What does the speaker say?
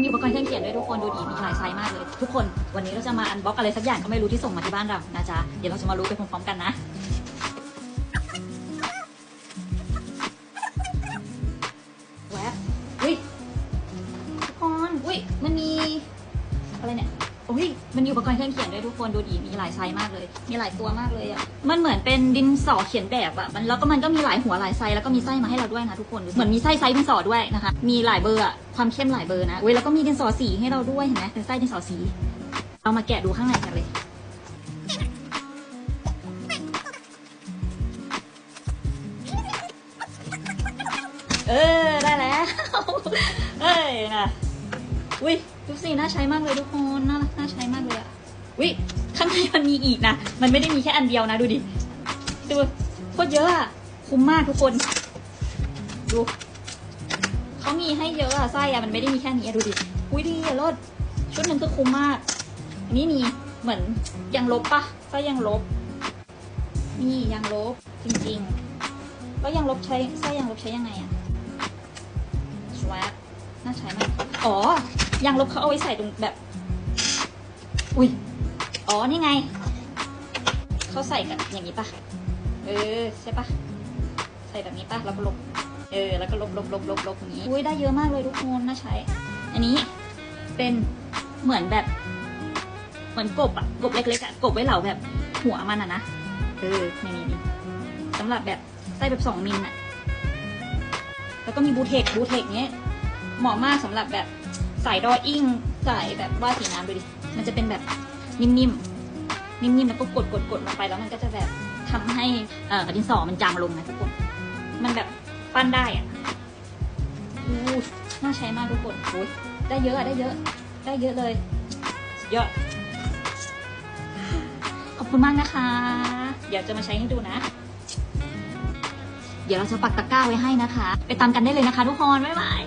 มันมีอุปกรณ์เครื่องเขียนด้วยทุกคนดูดีมีหลายไซส์มากเลย ทุกคนวันนี้เราจะมาอันบ็อกอะไรสักอย่างก็ไม่รู้ที่ส่งมาที่บ้านเรานะจ๊ะเดี๋ยวเราจะมารู้ไปพร้อมๆกันนะแวบอุ้ยทุกคนอุ้ยมันมี เนี่ยอุ้ยมันมีอุปกรณ์เครื่องเขียนด้วยทุกคนดูดีมีหลายไซส์มากเลย มีหลายตัวมากเลยอะมันเหมือนเป็นดินสอเขียนแบบอะมันแล้วก็มันก็มีหลายหัวหลายไซส์แล้วก็มีไส้มาให้เราด้วยนะทุกคนเหมือนมีไส้ไซส์ดินสอด้วยนะคะมีหลายเบอร์อะความเข้มหลายเบอร์นะอุ้ยแล้วก็มีดินสอสีให้เราด้วยเห็นไหมเป็นไส้ดินสอสี เอามาแกะดูข้างในกันเลยเออได้แล้วเอ้ยนะ อุ้ยดูสิน่าใช้มากเลยทุกคนน่ารักน่าใช้มากเลยอะอุ้ยข้างในมันมีอีกนะมันไม่ได้มีแค่อันเดียวนะดูดิดูโคตรเยอะอะคุ้มมากทุกคน ดูเขามีให้เยอะอะไส้อะมันไม่ได้มีแค่นี้ดูดิอุ้ยดีอะรถชุดหนึ่งคือคุ้มมากอันนี้มีเหมือนยังลบปะไส้ยังลบนี่ยังลบจริงๆแล้วยังลบใช้ไส้ยังลบใช้ยังไงอะสว p น่าใช้มากอ๋อ ยางลบเขาเอาไว้ใส่ตรงแบบ อุ้ย อ๋อ นี่ไง เขาใส่กับอย่างนี้ปะเออ ใช่ปะใส่แบบนี้ปะแล้วก็ลบ เออ แล้วก็ลบลบลบลบลบอย่างนี้ อุ้ยได้เยอะมากเลยทุกคนน่าใช้ อันนี้เป็นเหมือนแบบ เหมือนกบอะกบเล็กๆอะกบไว้เหล่าแบบหัวมันอะนะ เออ นี่นี่นี่สำหรับแบบไส้แบบสองมิลอะแล้วก็มีบูเทคบูเทคเนี้ยเหมาะมากสำหรับแบบ สายดออิ่งสายแบบวาดสีน้ำดูดิ มันจะเป็นแบบนิ่มๆ นิ่มๆ แล้วก็กดกดกดลงไปแล้วมันก็จะแบบทำให้เอ่อดินสอมันจางลงนะทุกคน มันแบบปั้นได้อะอู้น่าใช้มากทุกคนโอ้ยได้เยอะอะได้เยอะ ได้เยอะเลยสุดยอดขอบคุณมากนะคะ เดี๋ยวจะมาใช้ให้ดูนะ เดี๋ยวเราจะปักตะกร้าไว้ให้นะคะ ไปตามกันได้เลยนะคะทุกคน บ๊ายบาย